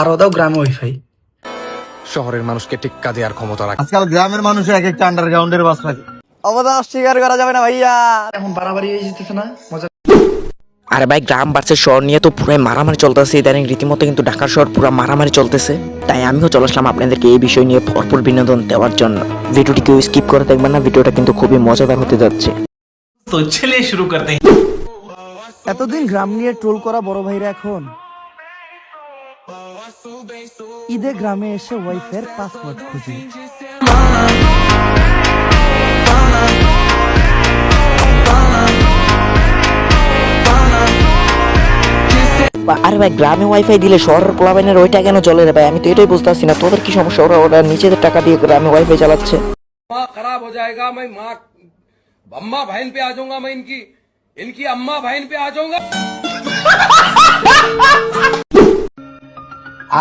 আরও দাও গ্রামে ওয়াইফাই শহরের মানুষকে টিক্কা দেওয়ার ক্ষমতা রাখে আজকাল গ্রামের মানুষ এক একটা আন্ডারগ্রাউন্ডের বাস থাকে। অবদান অস্বীকার করা যাবে না ভাইয়া। এখন বাড়াবাড়ি হয়ে যেতেছে না? মজা আরে ভাই গ্রাম বাড়ছে শহর নিয়ে তো পুরো মারামারি চলতেছে। ইদানিং রীতিমতো কিন্তু ঢাকা শহর পুরো মারামারি চলতেছে। তাই আমিও চলে আসলাম আপনাদেরকে এই বিষয় নিয়ে ভরপুর বিনোদন দেওয়ার জন্য। ভিডিওটি কেউ স্কিপ করে দেখবেন না ভিডিওটা কিন্তু খুবই মজাদার হতে যাচ্ছে। তো ছেলে শুরু করতে এতদিন গ্রাম নিয়ে ট্রোল করা বড় ভাইরা এখন? ঈদে গ্রামে এসে ওয়াইফের পাসওয়ার্ড খুঁজি বা- আরে ভাই গ্রামে ওয়াইফাই দিলে শহরের পোলাবাইনের ওইটা কেন চলে রে ভাই আমি তো এটাই বুঝতে পারছি না তোদের কি সমস্যা ওরা ওরা নিজেদের টাকা দিয়ে গ্রামে ওয়াইফাই চালাচ্ছে माँ खराब हो जाएगा मैं माँ अम्मा बहन पे आ जाऊंगा मैं इनकी इनकी अम्मा बहन पे आ जाऊंगा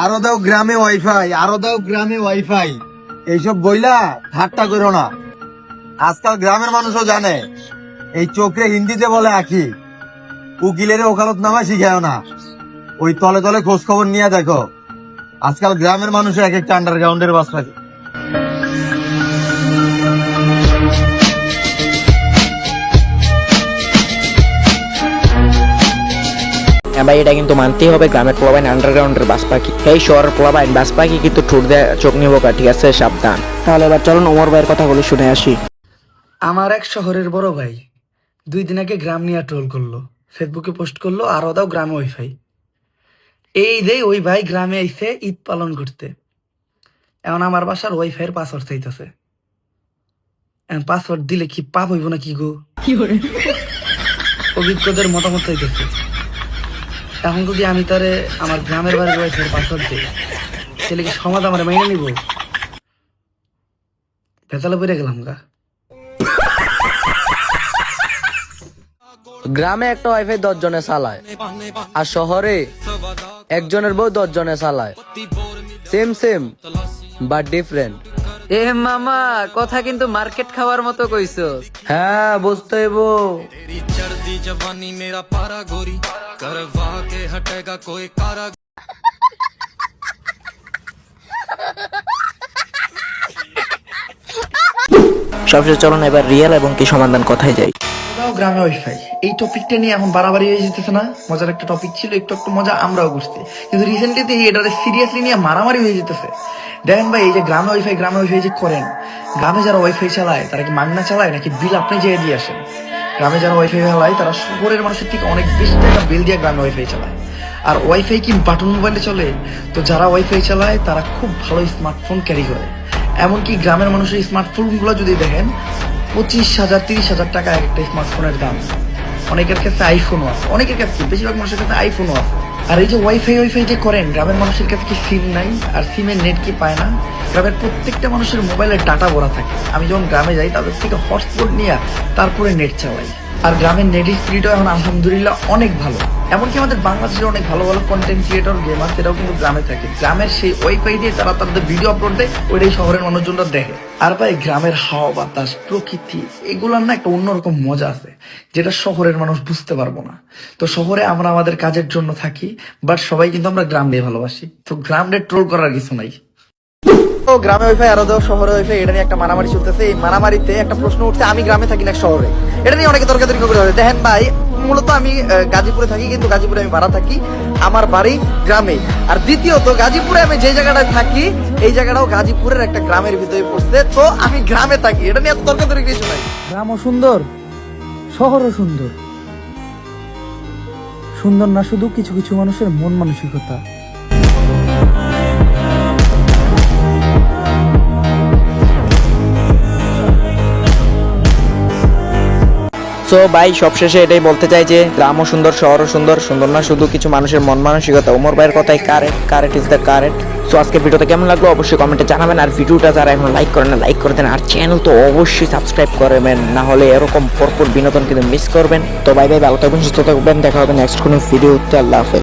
আরও দাও গ্রামে ওয়াইফাই, আরও দাও গ্রামে ওয়াইফাই। এইসব বইলা ঠাট্টা করো না। আজকাল গ্রামের মানুষও জানে, এই চোখে হিন্দিতে বলে আঁকি উকিলের ওকালত নামা শিখায় না। ওই তলে তলে খোঁজ খবর নিয়ে দেখো। আজকাল গ্রামের মানুষ এক একটা আন্ডারগ্রাউন্ডের বাস থাকে ভাই এটা কিন্তু মানতেই হবে গ্রামের পোলাবাইন আন্ডারগ্রাউন্ডের বাস পাখি। এই শহরের পোলাবাইন বাস পাখি কিন্তু ঠুট দেয় চোখ নিব ঠিক আছে? সাবধান। তাহলে এবার চলুন ওমর ভাইয়ের কথাগুলো শুনে আসি। আমার এক শহরের বড় ভাই দুই দিন আগে গ্রাম নিয়ে ট্রোল করল। ফেসবুকে পোস্ট করল আরও দাও গ্রামে ওয়াইফাই এই দে ওই ভাই গ্রামে আইসে ঈদ পালন করতে। এখন আমার বাসার ওয়াইফাইয়ের পাসওয়ার্ড চাইতেছে। এখন পাসওয়ার্ড দিলে কি পাপ হইব না কি গো? কি অভিজ্ঞদের মতামত চাইতেছে। এখন যদি আমি তারে আমার গ্রামের বাড়ি পাসওয়ার্ড দিই তাহলে কি সমাজ আমার মাইনে নিব? ভেতালে পড়ে গেলাম গা। গ্রামে একটা ওয়াইফাই দশ জনে চালায়, আর শহরে একজনের বউ দশ জনে চালায়। সেম সেম বাট ডিফারেন্ট এ মামা কথা কিন্তু মার্কেট খাওয়ার মতো কইছো। হ্যাঁ বুঝতে হইব সবশেষে চলুন এবার রিয়েল এবং কি সমাধান কথায় যাই দাও গ্রামে ওয়াইফাই। এই টপিকটা নিয়ে এখন বাড়াবাড়ি হয়ে যেতেছে না? মজার একটা টপিক ছিল একটু একটু মজা আমরাও করছি। কিন্তু রিসেন্টলি এটাতে সিরিয়াসলি নিয়ে মারামারি হয়ে যেতেছে। দেখেন ভাই, এই যে গ্রামে ওয়াইফাই গ্রামে ওয়াইফাই যে করেন, গ্রামে যারা ওয়াইফাই চালায়, তারা কি মাগনা চালায় নাকি বিল আপনি যেয়ে দিয়ে আসেন? গ্রামে যারা ওয়াইফাই চালায়, তারা শহরের মানুষের থেকে অনেক বেশি টাকা বিল দিয়ে গ্রামে ওয়াইফাই চালায়। আর ওয়াইফাই কি বাটন মোবাইলে চলে? তো যারা ওয়াইফাই চালায়, তারা খুব ভালো স্মার্টফোন ক্যারি করে। এমনকি গ্রামের মানুষের স্মার্টফোনগুলো যদি দেখেন, পঁচিশ হাজার, তিরিশ হাজার টাকা একটা স্মার্টফোনের দাম। অনেকের কাছে আইফোনও আছে, অনেকের কাছে বেশিরভাগ মানুষের কাছে আইফোনও আছে। আর এই যে ওয়াইফাই ওয়াইফাই যে করেন, গ্রামের মানুষের কাছে কি সিম নাই? আর সিমের নেট কি পায় না? গ্রামের প্রত্যেকটা মানুষের মোবাইলে ডাটা ভরা থাকে। আমি যখন গ্রামে যাই, তাদের থেকে হটস্পট নিয়ে তারপরে নেট চালাই। আর গ্রামের নেট স্পিডও এখন আলহামদুলিল্লাহ অনেক ভালো। এমনকি আমাদের বাংলাদেশের অনেক ভালো ভালো কন্টেন্ট ক্রিয়েটর গেমার সেটাও কিন্তু গ্রামে থাকে। গ্রামের সেই ওয়াইফাই দিয়ে তারা তাদের ভিডিও আপলোড দেয়, ওইটাই শহরের মানুষজনরা দেখে। আর ভাই, গ্রামের হাওয়া, বাতাস, প্রকৃতি, এগুলোর না একটা অন্যরকম মজা আছে, যেটা শহরের মানুষ বুঝতে পারব না। তো শহরে আমরা আমাদের কাজের জন্য থাকি বাট সবাই কিন্তু আমরা গ্রাম দিয়ে ভালোবাসি। তো গ্রামে ট্রোল করার কিছু নাই। তো গ্রামে ওয়াইফাই আরও দাও, শহরে ওয়াইফাই এটা নিয়ে একটা মারামারি চলতেছে। এই মারামারিতে একটা প্রশ্ন উঠছে, আমি গ্রামে থাকি না শহরে। এটা নিয়ে অনেকে তর্কাতর্কি করে দেখেন ভাই মূলত আমি গাজীপুরে থাকি, কিন্তু গাজীপুরে আমি ভাড়া থাকি আমার বাড়ি গ্রামে। আর দ্বিতীয়ত, গাজীপুরে আমি যে জায়গাটায় থাকি, এই জায়গাটাও গাজীপুরের একটা গ্রামের ভিতরে পড়ছে। তো আমি গ্রামে থাকি, এটা নিয়ে এত তর্কাতর্কি কিছু নাই গ্রামও সুন্দর শহরও সুন্দর সুন্দর না শুধু কিছু কিছু মানুষের মন মানসিকতা। সো ভাই, সবশেষে এটাই বলতে চাই যে, গ্রামও সুন্দর, শহরও সুন্দর সুন্দর না, শুধু কিছু মানুষের মন মানসিকতা। ওমর ভাইয়ের কথাই correct correct is the correct so আজকে ভিডিওটা কেমন লাগল অবশ্যই কমেন্টে জানাবেন। আর ভিডিওটা যারা এখন লাইক করেন না লাইক করে দেন। আর চ্যানেল তো অবশ্যই সাবস্ক্রাইব করবেন, না হলে এরকম পরপর বিনোদন কিন্তু মিস করবেন। তো ভাই ভাই ভালো থাকবেন, সুস্থ থাকবেন। দেখা হবে নেক্সট কোনো ভিডিওতে আল্লাহ হাফেজ।